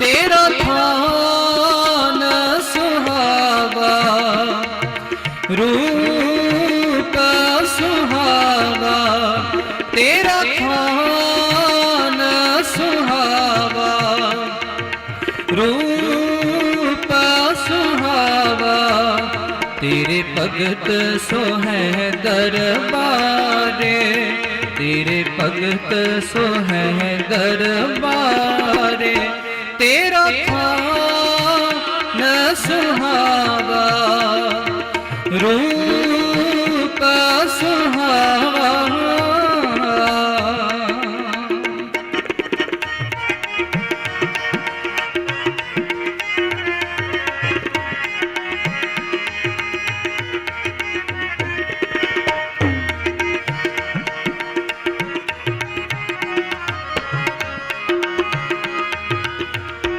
ਤੇਰਾ ਥਾਨ ਸੁਹਾਵਾ, ਰੂਪ ਸੁਹਾਵਾ, ਤੇਰਾ ਥਾਨ ਸੁਹਾਵਾ, ਰੂਪ ਸੁਹਾਵਾ, ਤੇਰੇ ਭਗਤ ਸੋਹੈ ਦਰਬਾਰੇ, ਤੇਰੇ ਭਗਤ ਸੋਹੈ ਹੈ ਰਥਾ ਨ ਸੁਹਾਵਾ